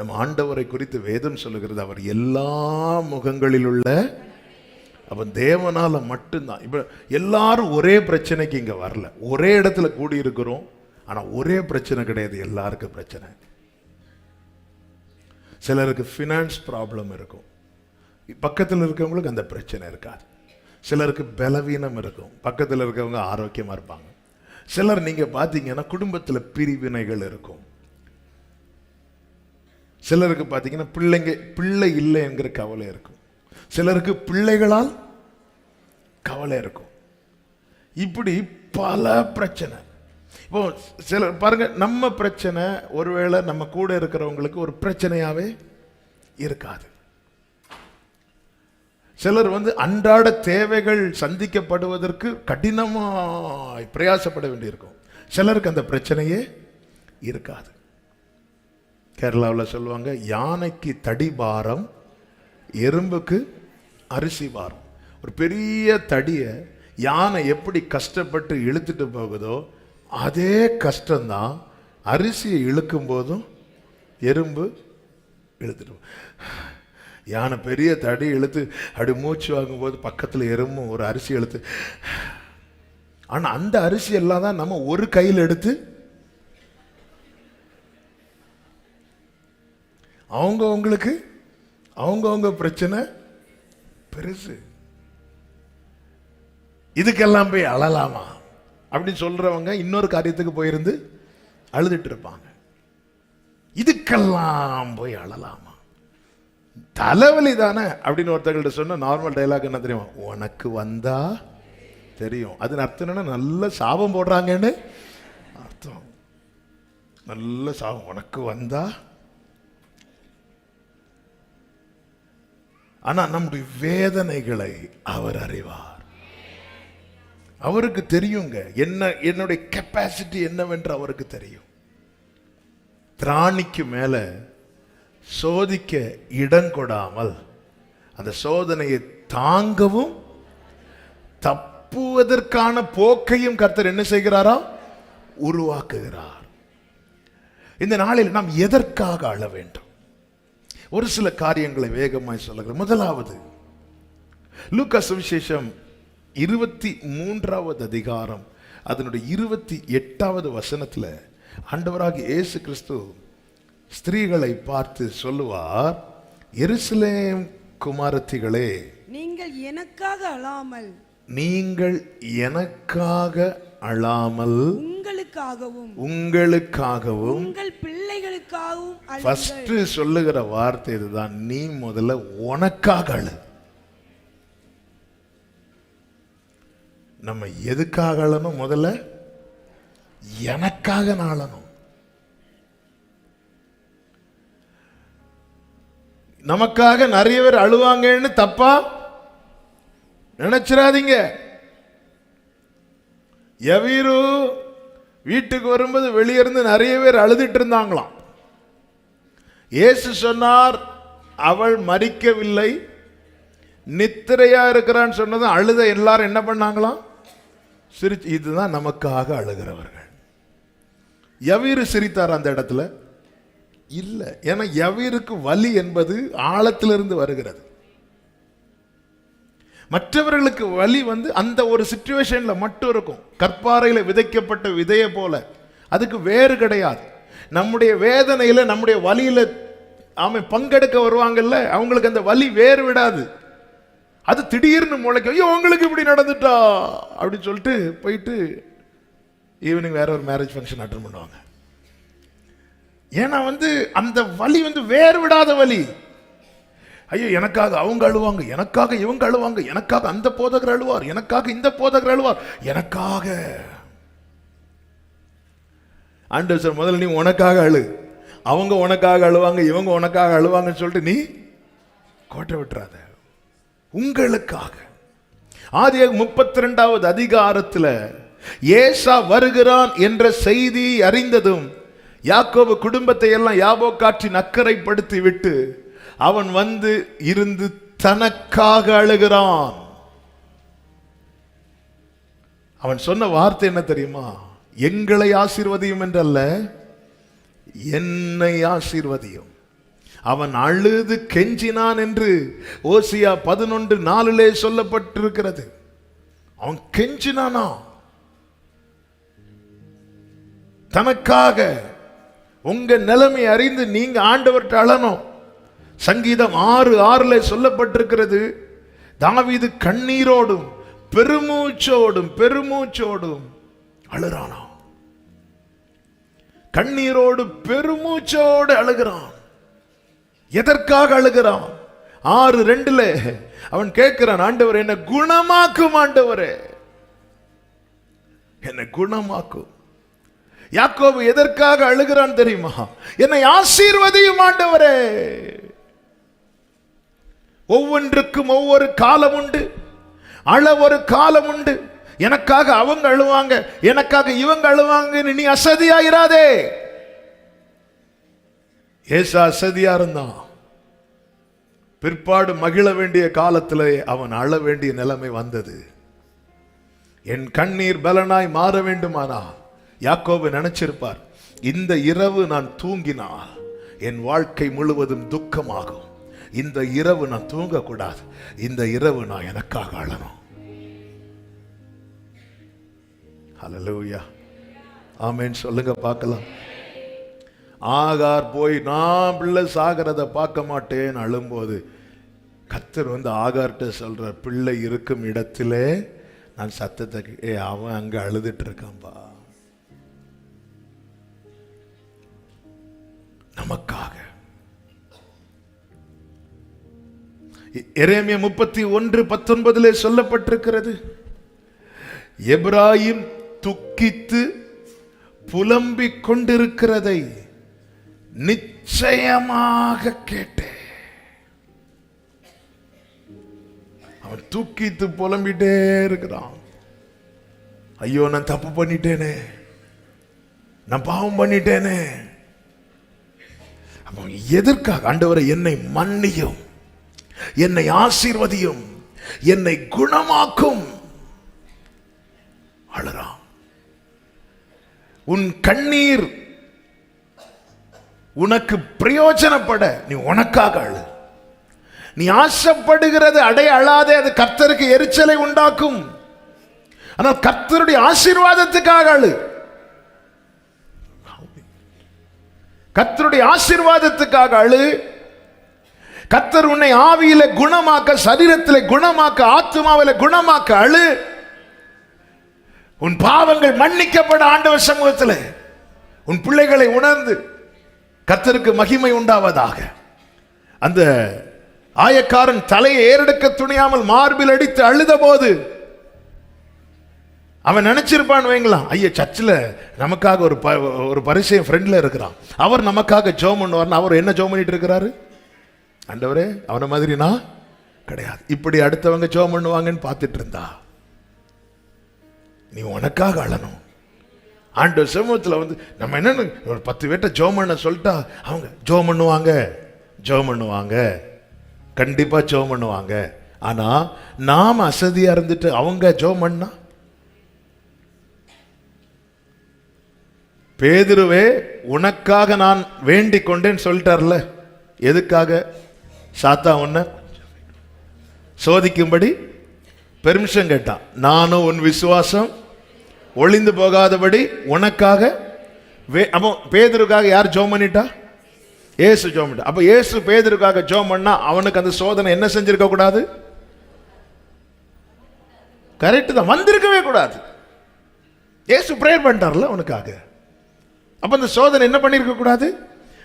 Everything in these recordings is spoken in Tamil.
நம்ம ஆண்டவரை குறித்து வேதம் சொல்லுகிறது. அவர் எல்லா முகங்களில் உள்ள அவன் தேவனால் மட்டும்தான். இப்போ எல்லாரும் ஒரே பிரச்சனைக்கு இங்கே வரல. ஒரே இடத்துல கூடி இருக்கிறோம் ஆனால் ஒரே பிரச்சனை கிடையாது. எல்லாருக்கும் பிரச்சனை. சிலருக்கு ஃபினான்ஸ் ப்ராப்ளம் இருக்கும். பக்கத்தில் இருக்கவங்களுக்கு அந்த பிரச்சனை இருக்காது. சிலருக்கு பலவீனம் இருக்கும். பக்கத்தில் இருக்கவங்க ஆரோக்கியமாக இருப்பாங்க. சிலர் நீங்கள் பார்த்தீங்கன்னா குடும்பத்தில் பிரிவினைகள் இருக்கும். சிலருக்கு பார்த்தீங்கன்னா பிள்ளைங்க பிள்ளை இல்லை என்கிற கவலை இருக்கும். சிலருக்கு பிள்ளைகளால் கவலை இருக்கும். இப்படி பல பிரச்சனை. இப்போ சிலர் பாருங்க நம்ம பிரச்சனை ஒருவேளை நம்ம கூட இருக்கிறவங்களுக்கு ஒரு பிரச்சனையாகவே இருக்காது. சிலர் வந்து அன்றாட தேவைகள் சந்திக்கப்படுவதற்கு கடினமாக பிரயாசப்பட வேண்டியிருக்கும். சிலருக்கு அந்த பிரச்சனையே இருக்காது. கேரளாவில் சொல்லுவாங்க யானைக்கு தடி பாரம் எறும்புக்கு அரிசி பாரம். ஒரு பெரிய தடியை யானை எப்படி கஷ்டப்பட்டு இழுத்துட்டு போகுதோ அதே கஷ்டம்தான் அரிசியை இழுக்கும் போதும் எறும்பு இழுத்துட்டு யானை பெரிய தடி இழுத்து அப்படி மூச்சு வாங்கும்போது பக்கத்தில் எறும்பும் ஒரு அரிசி இழுத்து. ஆனால் அந்த அரிசி எல்லாம் தான் நம்ம ஒரு கையில் எடுத்து அவங்க அவங்களுக்கு பிரச்சனை பெருசு. இதுக்கெல்லாம் போய் அழலாமா? அப்படின்னு சொல்றவங்க இன்னொரு காரியத்துக்கு போயிருந்து அழுதுட்டு இருப்பாங்க. இதுக்கெல்லாம் போய் அழலாமா? தலைவலி தானே? அப்படின்னு ஒருத்தர்கள்ட்ட சொன்ன நார்மல் டைலாக் என்ன தெரியுமா? உனக்கு வந்தா தெரியும். அது அர்த்தம் என்னன்னா நல்ல சாபம் போடுறாங்கன்னு அர்த்தம். நல்ல சாபம். உனக்கு வந்தா ஆனா நம்முடைய வேதனைகளை அவர் அறிவார். அவருக்கு தெரியுங்க என்ன என்னுடைய கெப்பாசிட்டி என்னவென்று அவருக்கு தெரியும். திராணிக்கு மேல சோதிக்க இடம் கொடாமல் அந்த சோதனையை தாங்கவும் தப்புவதற்கான போக்கையும் கர்த்தர் என்ன செய்கிறாரா? உருவாக்குகிறார். இந்த நாளில் நாம் எதற்காக அழ வேண்டும்? ஒரு சில காரியங்களை வேகமாய் சொல்லுகிறேன் முதலாவது லூக்கா சுவிசேஷம் இருபத்தி மூன்றாவது அதிகாரம் அதனுடைய இருபத்தி எட்டாவது வசனத்துல ஆண்டவராகிய இயேசு கிறிஸ்து ஸ்திரீகளை பார்த்து சொல்லுவார் எருசலேம் குமாரத்திகளே நீங்கள் எனக்காக அழாமல் நீங்கள் எனக்காக அழாமல் உங்களுக்காகவும் உங்களுக்காகவும் உங்கள் பிள்ளைகளுக்காகவும். ஃபர்ஸ்ட் சொல்லுகிற வார்த்தை இதுதான். நீ முதல்ல உனக்காக அழு. நம்ம எதுக்காக அழணும் முதல்ல? எனக்காக நான் அழணும். நமக்காக நிறைய பேர் அழுவாங்கன்னு தப்பா நினைச்சிடாதீங்க. எவீரு வீட்டுக்கு வரும்போது வெளியே இருந்து நிறைய பேர் அழுதுட்டு இருந்தாங்களாம். இயேசு சொன்னார் அவள் மறிக்கவில்லை நித்திரையா இருக்கிறான்னு சொன்னதும் அழுத எல்லாரும் என்ன பண்ணாங்களாம்? சிரிச்சு இதுதான் நமக்காக அழுகிறவர்கள். எவீரு சிரித்தார் அந்த இடத்துல. இல்லை ஏன்னா எவீருக்கு வலி என்பது ஆழத்திலிருந்து வருகிறது. மற்றவர்களுக்கு வலி வந்து அந்த ஒரு சுச்சுவேஷனில் மட்டும் இருக்கும். கற்பாறையில் விதைக்கப்பட்ட விதையை போல. அதுக்கு வேறு கிடையாது. நம்முடைய வேதனையில் நம்முடைய வழியில் ஆமை பங்கெடுக்க வருவாங்கல்ல அவங்களுக்கு அந்த வலி வேறு விடாது. அது திடீர்னு முளைக்கும். ஐயோ உங்களுக்கு இப்படி நடந்துட்டா? அப்படின்னு சொல்லிட்டு போயிட்டு ஈவினிங் வேற ஒரு மேரேஜ் ஃபங்க்ஷன் அட்டன் பண்ணுவாங்க. ஏன்னா வந்து அந்த வலி வந்து வேறு விடாத வலி ஐயோ எனக்காக அவங்க அழுவாங்க எனக்காக இவங்க அழுவாங்க எனக்காக அந்த போதகர் அழுவார் எனக்காக இந்த போதகர் அழுவார் எனக்காக. ஆண்டவர் சார் முதல்ல நீ உனக்காக அழு. அவங்க உனக்காக அழுவாங்க இவங்க உனக்காக அழுவாங்கன்னு சொல்லிட்டு நீ கோட்டை விட்டுறாத. உங்களுக்காக. ஆதிய முப்பத்தி ரெண்டாவது அதிகாரத்தில் ஏசா வருகிறான் என்ற செய்தி அறிந்ததும் யாக்கோபு குடும்பத்தை எல்லாம் யாபோக்காற்றின் அக்கறைப்படுத்தி விட்டு அவன் வந்து இருந்து தனக்காக அழுகிறான். அவன் சொன்ன வார்த்தை என்ன தெரியுமா? எங்களை ஆசீர்வதியும் என்றல்ல என்னை ஆசீர்வதியும். அவன் அழுது கெஞ்சினான் என்று ஓசியா பதினொன்று நாலிலே சொல்லப்பட்டிருக்கிறது. அவன் கெஞ்சினானா? தனக்காக உங்க நிலைமை அறிந்து நீங்க ஆண்டவர்கிட்ட அழணும். சங்கீதம் ஆறு ஆறுல சொல்லப்பட்டிருக்கிறது. தாவீது கண்ணீரோடும் பெருமூச்சோடும் பெருமூச்சோடும் அழுறானாம் கண்ணீரோடு பெருமூச்சோடு அழுகிறான். எதற்காக அழுகிறான்? ஆறு ரெண்டுல அவன் கேட்கிறான் ஆண்டவர் என்ன குணமாக்கும் ஆண்டவரே. என்னை குணமாக்கும். யாக்கோபு எதற்காக அழுகிறான் தெரியுமா? என்னை ஆசீர்வதியும் ஆண்டவரே. ஒவ்வொன்றுக்கும் ஒவ்வொரு காலம் உண்டு. அழ ஒரு காலம் உண்டு. எனக்காக அவங்க அழுவாங்க எனக்காக இவங்க அழுவாங்கன்னு நீ அசதியாயிராதே ஏசு அசதியா இருந்தான். பிற்பாடு மகிழ வேண்டிய காலத்திலே அவன் அழ வேண்டிய நிலைமை வந்தது. என் கண்ணீர் பலனாய் மாற வேண்டுமானா? யாக்கோபு நினைச்சிருப்பார் இந்த இரவு நான் தூங்கினால் என் வாழ்க்கை முழுவதும் துக்கமாகும். இந்த இரவு நான் தூங்கக்கூடாது. இந்த இரவு நான் எனக்காக அழணும். ஹலலூயா ஆமேன்னு சொல்லுங்க பார்க்கலாம். ஆகார் போய் நான் பிள்ளை சாகிறத பார்க்க மாட்டேன்னு அழும்போது கத்தர் வந்து ஆகார்கிட்ட சொல்ற பிள்ளை இருக்கும் இடத்திலே நான் சத்தத்தை ஏ அவன் அங்கே அழுதுட்டு இருக்கான்பா நமக்காக. எரேமியா முப்பத்தி ஒன்று பத்தொன்பதிலே சொல்லப்பட்டிருக்கிறது. எப்ராயிம் துக்கித்து புலம்பிக் கொண்டிருக்கிறதை நிச்சயமாக கேட்டேன். அவன் தூக்கித்து புலம்பிட்டே இருக்கிறான். ஐயோ நான் தப்பு பண்ணிட்டேனே. நான் பாவம் பண்ணிட்டேனே. அப்போ எதற்காக? ஆண்டவரை என்னை மன்னியும். என்னை ஆசீர்வதியும் என்னை குணமாக்கும். அழுறான். உன் கண்ணீர் உனக்கு பிரயோஜனப்பட நீ உனக்காக அழு. நீ ஆசைப்படுகிறது அடைய அழாதே அது கர்த்தருக்கு எரிச்சலை உண்டாக்கும். ஆனால் கர்த்தருடைய ஆசீர்வாதத்துக்காக அழு. கர்த்தருடைய ஆசீர்வாதத்துக்காக அழு. கத்தர் உன்னை ஆவியில குணமாக்க சரீரத்தில் குணமாக்க ஆத்மாவில குணமாக்க அழு. உன் பாவங்கள் மன்னிக்கப்பட ஆண்டவர் சமூகத்தில். உன் பிள்ளைகளை உணர்ந்து கத்தருக்கு மகிமை உண்டாவதாக. அந்த ஆயக்காரன் தலையை ஏறெடுக்க துணியாமல் மார்பில் அடித்து அழுத போது அவன் நினைச்சிருப்பான் வைங்களாம் ஐயா சர்ச்சில் நமக்காக ஒரு ப ஒரு பரிசையும் ஃப்ரெண்டில் இருக்கிறான். அவர் நமக்காக ஜோம் பண்ணுவார்னு அவர் என்ன ஜோம் பண்ணிட்டு இருக்கிறாரு? ஆண்டவரே அவனை மாதிரி நான் கிடையாது. இப்படி அடுத்தவங்க ஜோம் பண்ணுவாங்கன்னு பார்த்துட்டு இருந்தா நீ உனக்காக அழணும். ஆண்டவர் சமூகத்தில் வந்து நம்ம என்னன்னு ஒரு பத்து பேர்ட்ட ஜோம் பண்ண சொல்லிட்டா அவங்க ஜோம் பண்ணுவாங்க ஜோம் பண்ணுவாங்க. கண்டிப்பாக ஜோம் பண்ணுவாங்க. ஆனால் நாம் அசதியாக இருந்துட்டு அவங்க ஜோம் பண்ணா? பேதுருவே உனக்காக நான் வேண்டிக் கொண்டேன்னு சொல்லிட்டார்ல. எதுக்காக? சாத்தா உன்ன சோதிக்கும்படி பெர்மிஷன் கேட்டான் நானும் உன் விசுவாசம் ஒளிந்து போகாதபடி உனக்காக வே அப்போ பேதருக்காக யார் ஜோம் பண்ணிட்டா? ஏசு ஜோம் பண்ணிட்டா. அப்போ ஏசு பேதருக்காக ஜோம் பண்ணா அவனுக்கு அந்த சோதனை என்ன செஞ்சிருக்க கூடாது? கரெக்டு தான். வந்திருக்கவே கூடாது. ஏசு ப்ரேயர் பண்ணிட்டார்ல அவனுக்காக அப்போ அந்த சோதனை என்ன பண்ணியிருக்க கூடாது?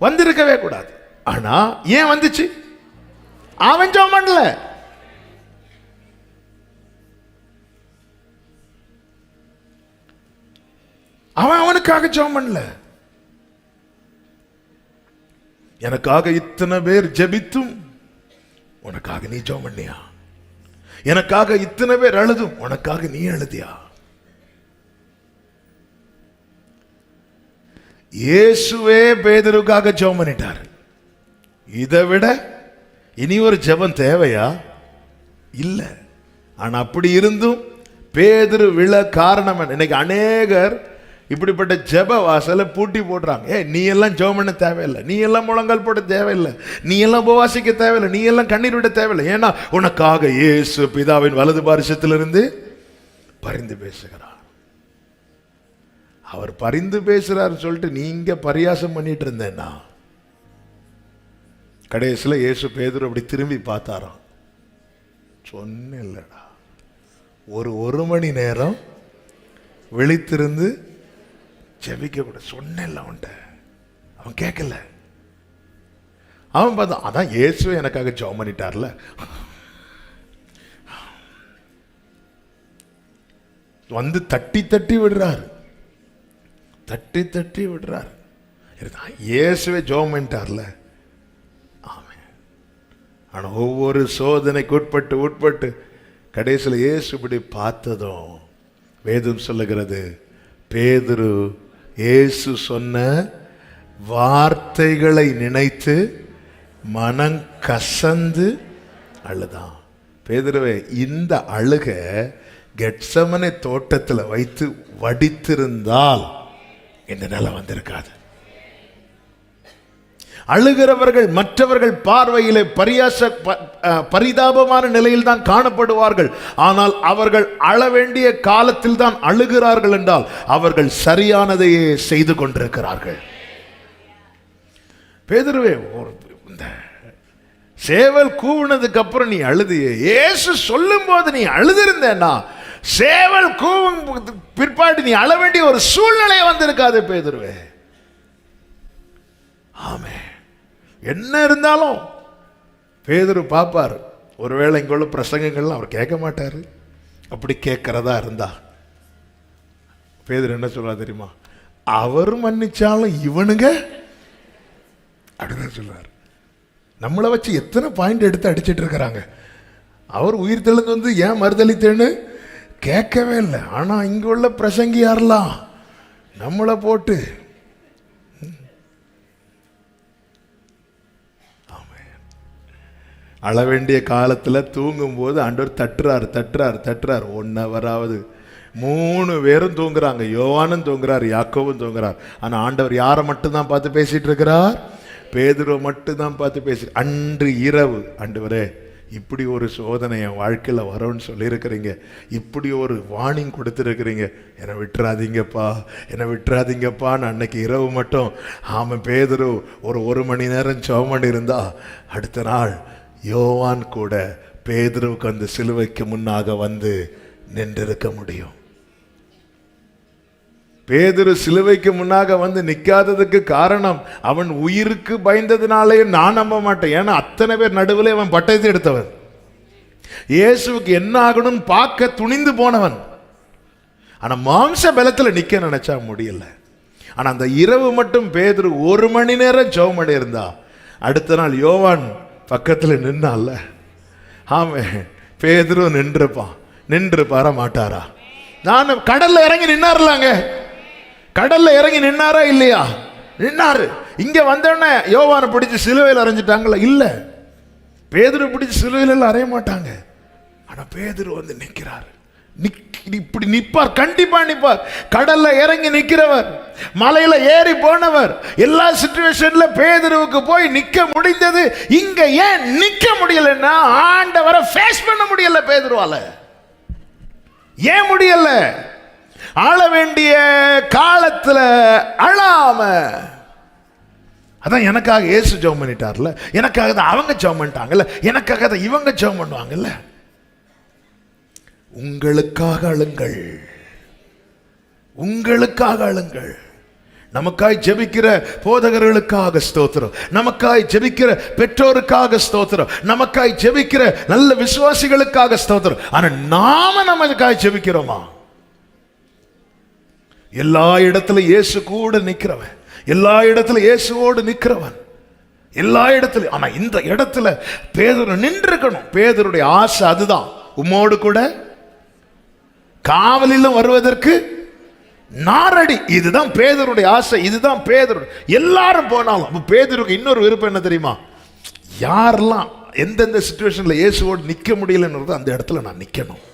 வந்திருக்கவே கூடாது. ஆனால் ஏன் வந்துச்சு? அவன் ஜோம் பண்ணல. அவன் அவனுக்காக ஜோம் பண்ணல. எனக்காக இத்தனை பேர் ஜெபித்தும் உனக்காக நீ ஜோம் பண்ணியா? எனக்காக இத்தனை பேர் அழுதும் உனக்காக நீ அழுதியா? இயேசுவே பேதருக்காக ஜோம் பண்ணிட்டார். இதை விட இனி ஒரு ஜெபம் தேவையா? இல்லை. ஆனால் அப்படி இருந்தும் பேதிரு விழ காரணம் என்ன? இன்னைக்கு அநேகர் இப்படிப்பட்ட ஜெப வாசலை பூட்டி போடுறாங்க. ஏ நீ எல்லாம் ஜெபம் பண்ண தேவையில்லை. நீ எல்லாம் முழங்கால் போட தேவையில்லை. நீ எல்லாம் உபவாசிக்க தேவையில்லை. நீ எல்லாம் கண்ணீர் விட தேவையில்லை. ஏன்னா உனக்காக இயேசு பிதாவின் வலது பாரிசத்திலிருந்து பரிந்து பேசுகிறார். அவர் பரிந்து பேசுகிறார் சொல்லிட்டு நீங்க பரியாசம் பண்ணிட்டு இருந்தேன்னா கடைசியில் இயேசு பேதர் அப்படி திரும்பி பார்த்தாராம். சொன்னேன்லடா ஒரு ஒரு மணி நேரம் விழித்திருந்து ஜெபிக்க கூட சொன்னேன்ல அவன்கிட்ட. அவன் கேட்கல. அவன் பார்த்தான் அதான் இயேசு எனக்காக ஜெபம் பண்ணிட்டார்ல. வந்து தட்டி தட்டி விடுறாரு. தட்டி தட்டி விடுறாரு. இயேசுவே ஜெபம் பண்ணிட்டார்ல. ஆனால் ஒவ்வொரு சோதனைக்கு உட்பட்டு உட்பட்டு கடைசியில் இயேசு இப்படி பார்த்ததும் வேதம் சொல்லுகிறது பேதுரு இயேசு சொன்ன வார்த்தைகளை நினைத்து மனம் கசந்து அழுதான். பேதுருவே இந்த அழுக கெட்சமனை தோட்டத்தில் வைத்து வடித்திருந்தால் இந்த நிலை வந்திருக்காது. அழுகிறவர்கள் மற்றவர்கள் பார்வையிலே பரியாச ப- பரிதாபமான நிலையில் தான் காணப்படுவார்கள். ஆனால் அவர்கள் அழ வேண்டிய காலத்தில் தான் அழுகிறார்கள் என்றால் அவர்கள் சரியானதையே செய்து கொண்டிருக்கிறார்கள். பேதுருவே இந்த சேவல் கூவுனதுக்கு அப்புறம் நீ அழுதிய ஏசு சொல்லும் போது நீ அழுதிருந்தேன்னா சேவல் கூவும் பிற்பாடு நீ அழ வேண்டிய ஒரு சூழ்நிலை வந்திருக்காது பேதுருவே. ஆமே என்ன இருந்தாலும் பேதர் பார்ப்பார் ஒருவேளை இங்குள்ள பிரசங்கங்கள்லாம் அவர் கேட்க மாட்டார். அப்படி கேட்குறதா இருந்தா பேதர் என்ன சொல்றா தெரியுமா? அவர் மன்னிச்சாலும் இவனுங்க அப்படின்னு சொல்றாரு. நம்மளை வச்சு எத்தனை பாயிண்ட் எடுத்து அடிச்சிட்டு இருக்கிறாங்க. அவர் உயிர் தெளிந்து வந்து ஏன் மறுதளித்தேன்னு கேட்கவே இல்லை. ஆனால் இங்கே உள்ள பிரசங்கி யாரெல்லாம் நம்மளை போட்டு அழ வேண்டிய காலத்தில் தூங்கும்போது ஆண்டவர் தட்டுறார் தட்டுறார் தட்டுறார். ஒன் ஹவராவது மூணு பேரும் தூங்குறாங்க. யோவானும் தூங்குறார் யாக்கோவும் தூங்குறார். ஆனால் ஆண்டவர் யாரை மட்டும்தான் பார்த்து பேசிகிட்டு இருக்கிறார்? பேதுருவை மட்டும்தான் பார்த்து பேசி அன்று இரவு. ஆண்டவரே இப்படி ஒரு சோதனை என் வாழ்க்கையில் வரும்னு சொல்லியிருக்கிறீங்க. இப்படி ஒரு வார்னிங் கொடுத்துருக்கிறீங்க. என்னை விட்டுறாதீங்கப்பா என்னை விட்டுறாதீங்கப்பான்னு அன்னைக்கு இரவு மட்டும் ஆமாம் பேதுரு ஒரு ஒரு மணி நேரம் ஜெபம் பண்ணியிருந்தா அடுத்த நாள் யோவான் கூட பேதுருவுக்கு அந்த சிலுவைக்கு முன்னாக வந்து நின்றிருக்க முடியும். பேதுரு சிலுவைக்கு முன்னாக வந்து நிற்காததுக்கு காரணம் அவன் உயிருக்கு பயந்ததுனாலே நான் நம்ப மாட்டேன். ஏன்னா அத்தனை பேர் நடுவில் அவன் பட்டயத்தை எடுத்தவன். இயேசுவுக்கு என்ன ஆகணும்னு பார்க்க துணிந்து போனவன். ஆனால் மாம்ச பலத்தில் நிற்க நினைச்சா முடியல. ஆனால் அந்த இரவு மட்டும் பேதுரு ஒரு மணி நேரம் ஜெபம் பண்ணி இருந்தா அடுத்த நாள் யோவான் பக்கத்தில் நின்னால. ஆமே பேதரும் நின்றுப்பான் நின்று பார மாட்டாரா நான் கடல்ல இறங்கி நின்னார்லாங்க. கடல்ல இறங்கி நின்னாரா இல்லையா? நின்னாரு. இங்க வந்தோடனே யோவானை பிடிச்சி சிலுவையில் அரைஞ்சிட்டாங்களா? இல்ல. பேதரு பிடிச்சி சிலுவையில் அறைய மாட்டாங்க ஆனா பேதரு வந்து நிற்கிறாரு இப்படி நிற்பார் கண்டிப்பா நிற்பார். கடல்ல இறங்கி நிற்கிறவர் மலையில ஏறி போனவர் எல்லா சுச்சுவேஷன்ல பேதருவுக்கு போய் நிக்க முடிந்தது. இங்க ஏன் நிக்க முடியலன்னா ஆண்டவரை ஃபேஸ் பண்ண முடியல பேதுருவால. ஏன் முடியல? ஆள வேண்டிய காலத்துல அழாம. அதான் எனக்காக ஏசு ஜெபம் பண்ணிட்டார்ல. எனக்காக தான் அவங்க ஜெபம் பண்ணிட்டாங்கல்ல. எனக்காக தான் இவங்க ஜெபம் பண்ணுவாங்கல்ல. உங்களுக்காக அழுங்கள். உங்களுக்காக அழுங்கள். நமக்காய் ஜெபிக்கிற போதகர்களுக்காக ஸ்தோத்திரம். நமக்காய் ஜெபிக்கிற பெற்றோருக்காக ஸ்தோத்திரம். நமக்காய் ஜெபிக்கிற நல்ல விசுவாசிகளுக்காக ஸ்தோத்திரம். ஆனா நாம நமக்காய் ஜெபிக்கிறோமா? எல்லா இடத்துல இயேசு கூட நிக்கிறவன். எல்லா இடத்துல இயேசுவோடு நிக்கிறவன். எல்லா இடத்துலயும் ஆனா இந்த இடத்துல பேதர் நின்றுக்கணும் பேதருடைய ஆசை அதுதான். உம்மோடு கூட காவலிலும் வருவதற்கு நாரடி. இதுதான் பேதருடைய ஆசை இதுதான் பேதருடைய எல்லாரும் போனாலும் அப்ப பேதருக்கு இன்னொரு விருப்பம் என்ன தெரியுமா? யாரெல்லாம் எந்தெந்த சுச்சுவேஷனில் இயேசுவோடு நிற்க முடியலன்றது அந்த இடத்துல நான் நிற்கணும்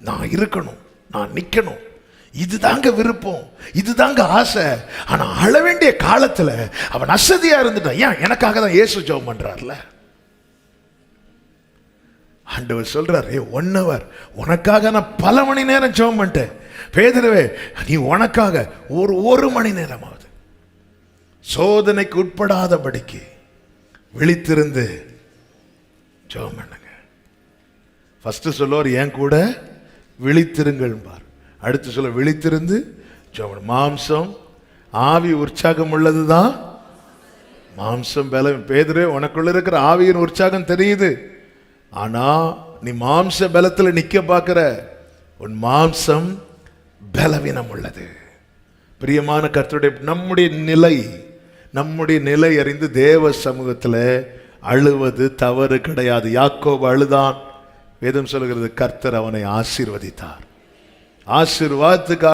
நான் இருக்கணும் நான் நிற்கணும் இதுதாங்க விருப்பம் இதுதாங்க ஆசை. ஆனால் அழ வேண்டிய காலத்தில் அவன் அசதியாக இருந்துட்டான். ஏன்? எனக்காக தான் இயேசு ஜெபம் பண்ணுறாருல்ல ஆண்டவர் சொல்கிறார் ஏ ஒன் ஹவர் உனக்காக நான் பல மணி நேரம் ஜெபம் பண்ணிட்டேன். பேதரவே நீ உனக்காக ஒரு ஒரு மணி நேரமாவது சோதனைக்கு உட்படாதபடிக்கு விழித்திருந்து ஜெபம் பண்ணுங்க. ஃபஸ்ட்டு சொல்லுவார் என் கூட விழித்திருங்கள் பார். அடுத்து சொல்ல விழித்திருந்து ஜெபம் மாம்சம் ஆவி உற்சாகம் உள்ளது தான் மாம்சம் பலம் பேதுரு உனக்குள்ள இருக்கிற ஆவியின் உற்சாகம் தெரியுது. ஆனா நீ மாம்ச பலத்தில் நிக்க பார்க்கிற உன் மாம்சம் பலவீனம் உள்ளது பிரியமான கர்த்தருடைய நம்முடைய நிலை நம்முடைய நிலை அறிந்து தேவ சமூகத்துல அழுவது தவறு கிடையாது. யாக்கோபு அழுதான். வேதம் சொல்கிறது கர்த்தர் அவனை ஆசீர்வதித்தார். ஆசீர்வாதத்துக்காக